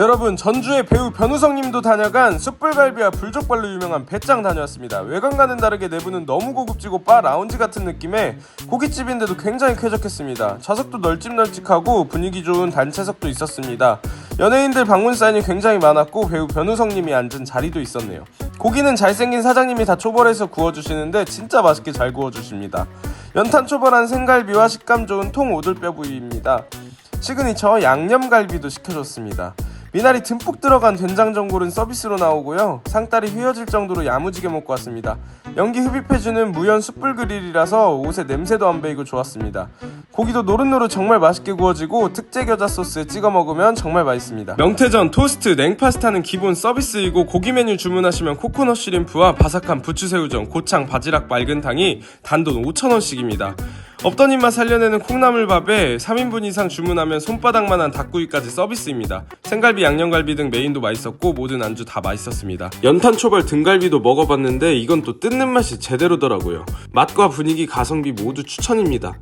여러분 전주에 배우 변우성 님도 다녀간 숯불갈비와 불족발로 유명한 배짱 다녀왔습니다. 외관과는 다르게 내부는 너무 고급지고 바 라운지 같은 느낌의 고깃집인데도 굉장히 쾌적했습니다. 좌석도 널찍널찍하고 분위기 좋은 단체석도 있었습니다. 연예인들 방문 사인이 굉장히 많았고 배우 변우성 님이 앉은 자리도 있었네요. 고기는 잘생긴 사장님이 다 초벌해서 구워주시는데 진짜 맛있게 잘 구워주십니다. 연탄 초벌한 생갈비와 식감 좋은 통 오돌뼈 부위입니다. 시그니처 양념갈비도 시켜줬습니다. 미나리 듬뿍 들어간 된장 전골은 서비스로 나오고요. 상다리 휘어질 정도로 야무지게 먹고 왔습니다. 연기 흡입해주는 무연 숯불 그릴이라서 옷에 냄새도 안 배이고 좋았습니다. 고기도 노릇노릇 정말 맛있게 구워지고 특제 겨자 소스에 찍어 먹으면 정말 맛있습니다. 명태전, 토스트, 냉파스타는 기본 서비스이고 고기 메뉴 주문하시면 코코넛 쉬림프와 바삭한 부추새우전, 고창, 바지락 맑은 탕이 단돈 5,000원씩입니다. 없던 입맛 살려내는 콩나물밥에 3인분 이상 주문하면 손바닥만한 닭구이까지 서비스입니다. 생갈비, 양념갈비 등 메인도 맛있었고 모든 안주 다 맛있었습니다. 연탄초벌 등갈비도 먹어봤는데 이건 또 뜯는 맛이 제대로더라고요. 맛과 분위기, 가성비 모두 추천입니다.